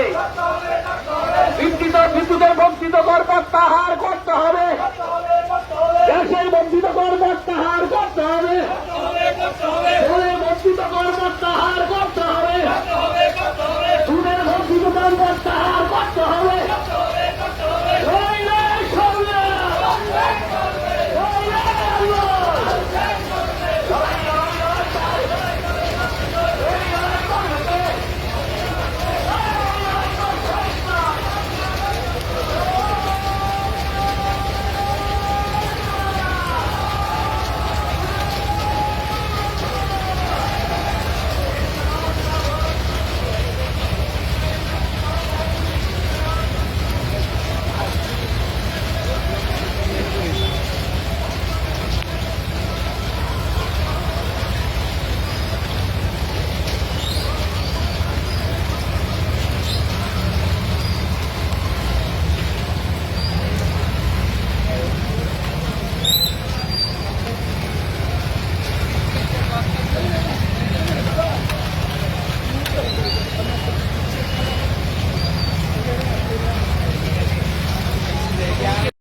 হবে বিদ্যুৎ বিদ্যুতের বঞ্চিত কর প্রত্যাহার করতে হবে।